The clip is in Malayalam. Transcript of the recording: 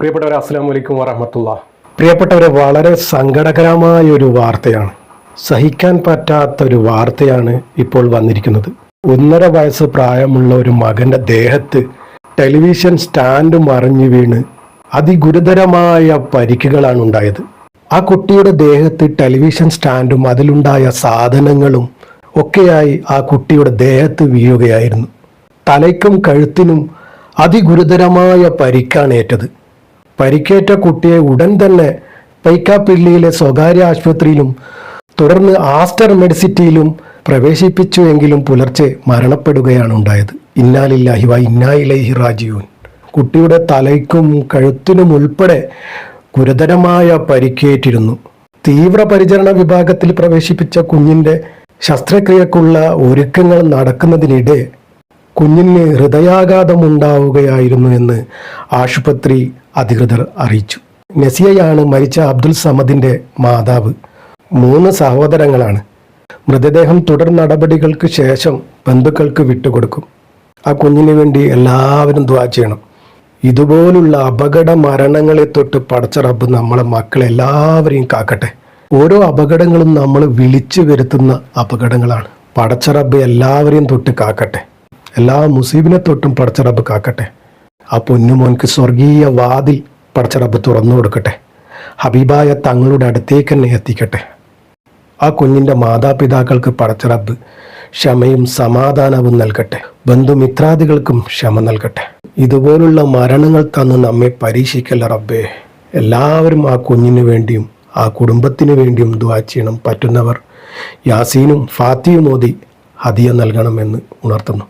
പ്രിയപ്പെട്ടവരെ അസ്സാം വലൈക്കും വറഹമത്തുള്ള. പ്രിയപ്പെട്ടവരെ വളരെ സങ്കടകരമായ ഒരു വാർത്തയാണ്. സഹിക്കാൻ പറ്റാത്ത ഒരു വാർത്തയാണ് ഇപ്പോൾ വന്നിരിക്കുന്നത്. ഒന്നര വയസ്സ് പ്രായമുള്ള ഒരു മകന്റെ ദേഹത്ത് ടെലിവിഷൻ സ്റ്റാൻഡ് മറിഞ്ഞു വീണ് അതിഗുരുതരമായ പരിക്കുകളാണ് ഉണ്ടായത്. ആ കുട്ടിയുടെ ദേഹത്ത് ടെലിവിഷൻ സ്റ്റാൻഡും അതിലുണ്ടായ സാധനങ്ങളും ഒക്കെയായി ആ കുട്ടിയുടെ ദേഹത്ത് വീഴുകയായിരുന്നു. തലയ്ക്കും കഴുത്തിനും അതിഗുരുതരമായ പരിക്കാണ് ഏറ്റത്. പരിക്കേറ്റ കുട്ടിയെ ഉടൻ തന്നെ പൈക്കാപ്പിള്ളിയിലെ സ്വകാര്യ ആശുപത്രിയിലും തുടർന്ന് ആസ്റ്റർ മെഡിസിറ്റിയിലും പ്രവേശിപ്പിച്ചുവെങ്കിലും പുലർച്ചെ മരണപ്പെടുകയാണ് ഉണ്ടായത് ഇന്നാലില്ലാഹി വ ഇന്നായിലൈഹി റാജീവൻ കുട്ടിയുടെ തലയ്ക്കും കഴുത്തിനും ഉൾപ്പെടെ ഗുരുതരമായ പരിക്കേറ്റിരുന്നു. തീവ്രപരിചരണ വിഭാഗത്തിൽ പ്രവേശിപ്പിച്ച കുഞ്ഞിന്റെ ശസ്ത്രക്രിയക്കുള്ള ഒരുക്കങ്ങൾ നടക്കുന്നതിനിടെ കുഞ്ഞിന് ഹൃദയാഘാതമുണ്ടാവുകയായിരുന്നു എന്ന് ആശുപത്രി അധികൃതർ അറിയിച്ചു. നസിയയാണ് മരിച്ച അബ്ദുൽ സമദിന്റെ മാതാവ്. മൂന്ന് സഹോദരങ്ങളാണ്. മൃതദേഹം തുടർ നടപടികൾക്ക് ശേഷം ബന്ധുക്കൾക്ക് വിട്ടുകൊടുക്കും. ആ കുഞ്ഞിന് വേണ്ടി എല്ലാവരും ദ്വാ ചെയ്യണം. ഇതുപോലുള്ള അപകട മരണങ്ങളെ തൊട്ട് പടച്ച റബ്ബ് നമ്മളെ മക്കളെ എല്ലാവരെയും കാക്കട്ടെ. ഓരോ അപകടങ്ങളും നമ്മൾ വിളിച്ചു വരുത്തുന്ന അപകടങ്ങളാണ്. പടച്ച റബ്ബ് എല്ലാവരെയും തൊട്ട് കാക്കട്ടെ. എല്ലാ മുസീബിനെ തൊട്ടും പടച്ചറബ് കാക്കട്ടെ. ആ പൊന്നുമോൻക്ക് സ്വർഗീയ വാതിൽ പടച്ചറബ് തുറന്നു കൊടുക്കട്ടെ. ഹബീബായ തങ്ങളുടെ അടുത്തേക്ക് തന്നെ എത്തിക്കട്ടെ. ആ കുഞ്ഞിന്റെ മാതാപിതാക്കൾക്ക് പടച്ചറബ് ക്ഷമയും സമാധാനവും നൽകട്ടെ. ബന്ധുമിത്രാദികൾക്കും ക്ഷമ നൽകട്ടെ. ഇതുപോലുള്ള മരണങ്ങൾ തന്ന് നമ്മെ പരീക്ഷിക്കല്ല റബ്ബേ. എല്ലാവരും ആ കുഞ്ഞിനു വേണ്ടിയും ആ കുടുംബത്തിന് വേണ്ടിയും ദുവാ ചെയ്യണം പറ്റുന്നവർ. യാസീനും ഫാത്തിയും മോദി ഹദിയ നൽകണമെന്ന് ഉണർത്തുന്നു.